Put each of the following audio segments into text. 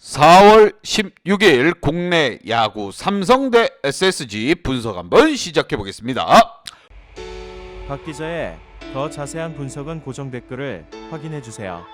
4월 16일 국내 야구 삼성대 SSG 분석 한번 시작해 보겠습니다. 박 기자의 더 자세한 분석은 고정 댓글을 확인해 주세요.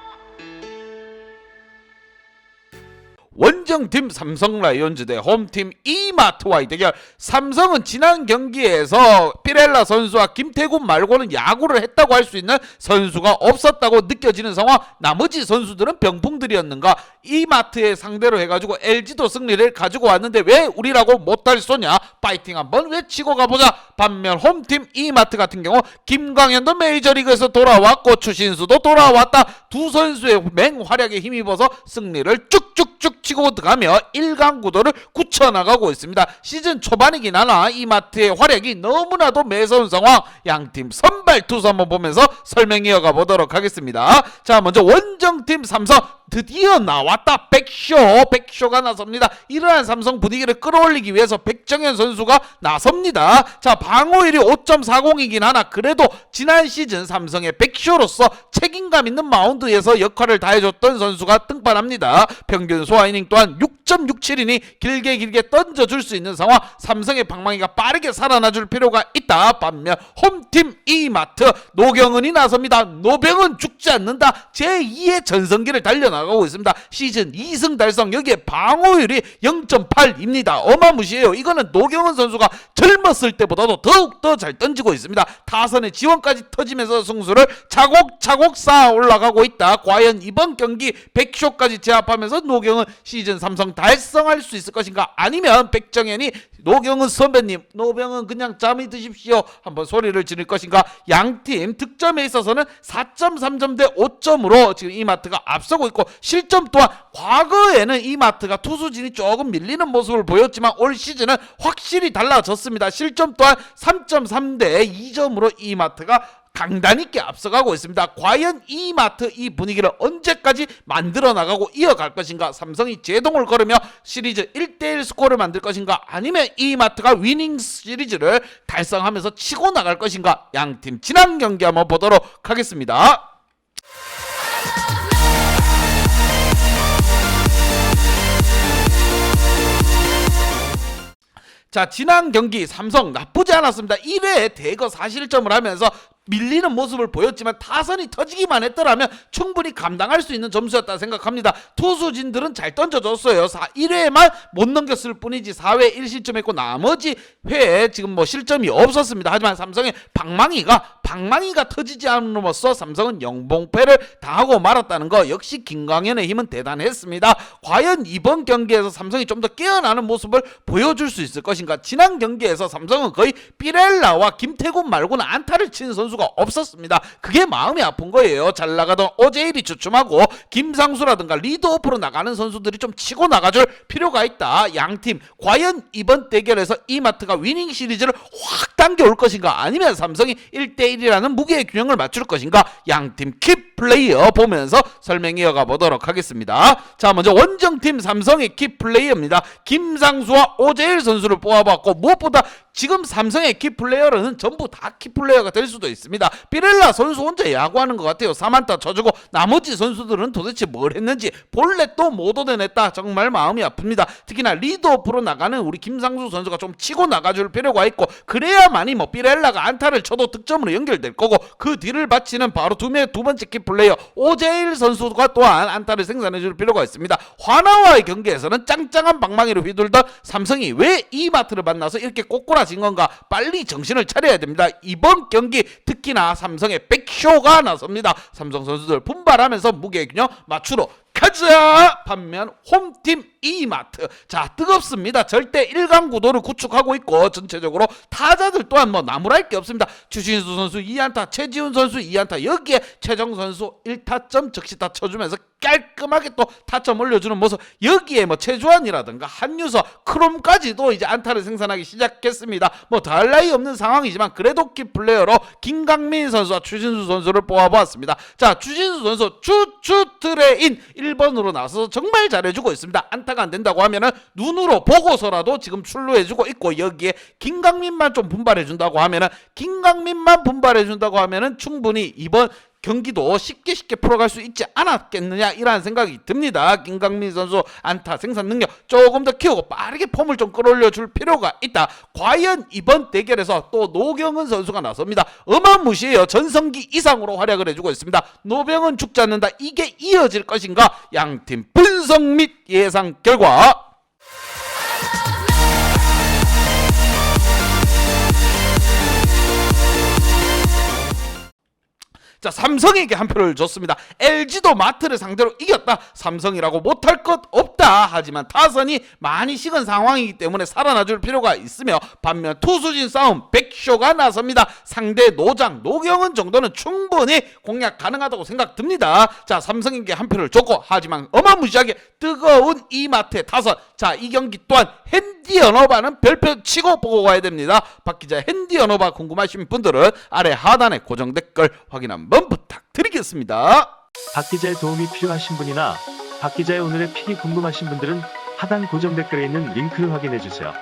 원정팀 삼성 라이온즈 대 홈팀 이마트와의 대결. 삼성은 지난 경기에서 피렐라 선수와 김태군 말고는 야구를 했다고 할 수 있는 선수가 없었다고 느껴지는 상황. 나머지 선수들은 병풍들이었는가? 이마트의 상대로 해가지고 LG도 승리를 가지고 왔는데 왜 우리라고 못할 소냐? 파이팅 한번 외치고 가보자. 반면 홈팀 이마트 같은 경우 김광현도 메이저리그에서 돌아왔고 추신수도 돌아왔다. 두 선수의 맹활약에 힘입어서 승리를 쭉쭉쭉 치고 들어가며 1강 구도를 굳혀나가고 있습니다. 시즌 초반이긴 하나 이마트의 활약이 너무나도 매서운 상황 양팀 선발 투수 한번 보면서 설명 이어가 보도록 하겠습니다. 자 먼저 원정팀 삼성 드디어 나왔다 백쇼 백쇼가 나섭니다. 이러한 삼성 분위기를 끌어올리기 위해서 백정현 선수가 나섭니다. 자 방어율이 5.40이긴 하나 그래도 지난 시즌 삼성의 백쇼로서 책임감 있는 마운드에서 역할을 다해줬던 선수가 등판합니다. 평균 소화 이닝 또한 6.67이니 길게 길게 던져줄 수 있는 상황 삼성의 방망이가 빠르게 살아나줄 필요가 있 다. 반면 홈팀 이마트 노경은이 나섭니다. 노병은 죽지 않는다. 제2의 전성기를 달려나가고 있습니다. 시즌 2승 달성 여기에 방어율이 0.8입니다. 어마무시해요. 이거는 노경은 선수가 젊었을 때보다도 더욱더 잘 던지고 있습니다. 타선의 지원까지 터지면서 승수를 차곡차곡 쌓아 올라가고 있다. 과연 이번 경기 100쇼까지 제압하면서 노경은 시즌 삼성 달성할 수 있을 것인가? 아니면 백정현이 노경은 선배님, 노병은 그냥 잠이 드십시오. 한번 소리를 지를 것인가? 양팀 득점에 있어서는 4.3점 대 5점으로 지금 이마트가 앞서고 있고 실점 또한 과거에는 이마트가 투수진이 조금 밀리는 모습을 보였지만 올 시즌은 확실히 달라졌습니다. 실점 또한 3.3 대 2점으로 이마트가 강단 있게 앞서가고 있습니다. 과연 이 마트 이 분위기를 언제까지 만들어 나가고 이어갈 것인가? 삼성이 제동을 걸으며 시리즈 1대1 스코어를 만들 것인가? 아니면 이 마트가 위닝 시리즈를 달성하면서 치고 나갈 것인가? 양팀 지난 경기 한번 보도록 하겠습니다. 자 지난 경기 삼성 나쁘지 않았습니다. 1회에 대거 사실점을 하면서 밀리는 모습을 보였지만 타선이 터지기만 했더라면 충분히 감당할 수 있는 점수였다 생각합니다. 투수진들은 잘 던져줬어요. 4, 1회에만 못 넘겼을 뿐이지 4회 1실점했고 나머지 회에 지금 뭐 실점이 없었습니다. 하지만 삼성의 방망이가 방망이가 터지지 않음으로써 삼성은 영봉패를 당하고 말았다는 거 역시 김광현의 힘은 대단했습니다. 과연 이번 경기에서 삼성이 좀 더 깨어나는 모습을 보여줄 수 있을 것인가? 지난 경기에서 삼성은 거의 피렐라와 김태군 말고는 안타를 치는 선수가 없었습니다. 그게 마음이 아픈 거예요. 잘 나가던 오제일이 주춤하고 김상수라든가 리드오프로 나가는 선수들이 좀 치고 나가줄 필요가 있다. 양팀 과연 이번 대결에서 이마트가 위닝 시리즈를 확 당겨올 것인가? 아니면 삼성이 1대1이라는 무게의 균형을 맞출 것인가? 양팀 킵 플레이어 보면서 설명 이어가 보도록 하겠습니다. 자, 먼저 원정팀 삼성의 킵 플레이어입니다. 김상수와 오재일 선수를 뽑아봤고 무엇보다 지금 삼성의 키 플레이어는 전부 다키 플레이어가 될 수도 있 습니다. 피렐라 선수 혼자 야구하는 것 같아요. 3안타 쳐주고 나머지 선수들은 도대체 뭘 했는지 본래 또 못 얻어냈다. 정말 마음이 아픕니다. 특히나 리드오프로 나가는 우리 김상수 선수가 좀 치고 나가줄 필요가 있고 그래야만이 뭐 피렐라가 안타를 쳐도 득점으로 연결될 거고 그 뒤를 바치는 바로 두, 명, 두 번째 키 플레이어 오재일 선수가 또한 안타를 생산해줄 필요가 있습니다. 화나와의 경기에서는 짱짱한 방망이로 휘둘던 삼성이 왜 이마트를 만나서 이렇게 꼬꾸라진 건가 빨리 정신을 차려야 됩니다. 이번 경기 특 히나 삼성의 백쇼가 나섭니다. 삼성 선수들 분발하면서 무게균형 맞추러 가자! 반면 홈팀 이마트 자 뜨겁습니다. 절대 1강 구도를 구축하고 있고 전체적으로 타자들 또한 뭐 나무랄 게 없습니다. 추신수 선수 2안타, 최지훈 선수 2안타 여기에 최정 선수 1타점 적시타 쳐주면서 깔끔하게 또 타점 올려주는 모습 여기에 뭐 최주환이라든가 한유서 크롬까지도 이제 안타를 생산하기 시작했습니다. 뭐 더할 나위 없는 상황이지만 그래도 키 플레이어로 김강민 선수와 추신수 선수를 뽑아보았습니다. 자 추신수 선수 추추 트레인 1번으로 나서서 정말 잘해주고 있습니다. 안타가 안 된다고 하면은 눈으로 보고서라도 지금 출루해주고 있고 여기에 김강민만 좀 분발해준다고 하면은 김강민만 분발해준다고 하면은 충분히 이번 경기도 쉽게 쉽게 풀어갈 수 있지 않았겠느냐 이라는 생각이 듭니다. 김강민 선수 안타 생산 능력 조금 더 키우고 빠르게 폼을 좀 끌어올려 줄 필요가 있다. 과연 이번 대결에서 또 노경은 선수가 나섭니다. 어마무시해요. 전성기 이상으로 활약을 해주고 있습니다. 노병은 죽지 않는다. 이게 이어질 것인가? 양팀 분석 및 예상 결과 자 삼성에게 한 표를 줬습니다. LG도 마트를 상대로 이겼다. 삼성이라고 못할 것 없다. 하지만 타선이 많이 식은 상황이기 때문에 살아나 줄 필요가 있으며 반면 투수진 싸움 백쇼가 나섭니다. 상대 노장 노경은 정도는 충분히 공략 가능하다고 생각됩니다. 자 삼성에게 한 표를 줬고 하지만 어마무시하게 뜨거운 이 마트의 타선. 자이 경기 또한 핸디 언어바는 별표 치고 보고 가야 됩니다. 박 기자 핸디 언어바 궁금하신 분들은 아래 하단에 고정 댓글 확인 한번 부탁드리겠습니다. 박 기자의 도움이 필요하신 분이나 박 기자의 오늘의 픽이 궁금하신 분들은 하단 고정 댓글에 있는 링크를 확인해 주세요.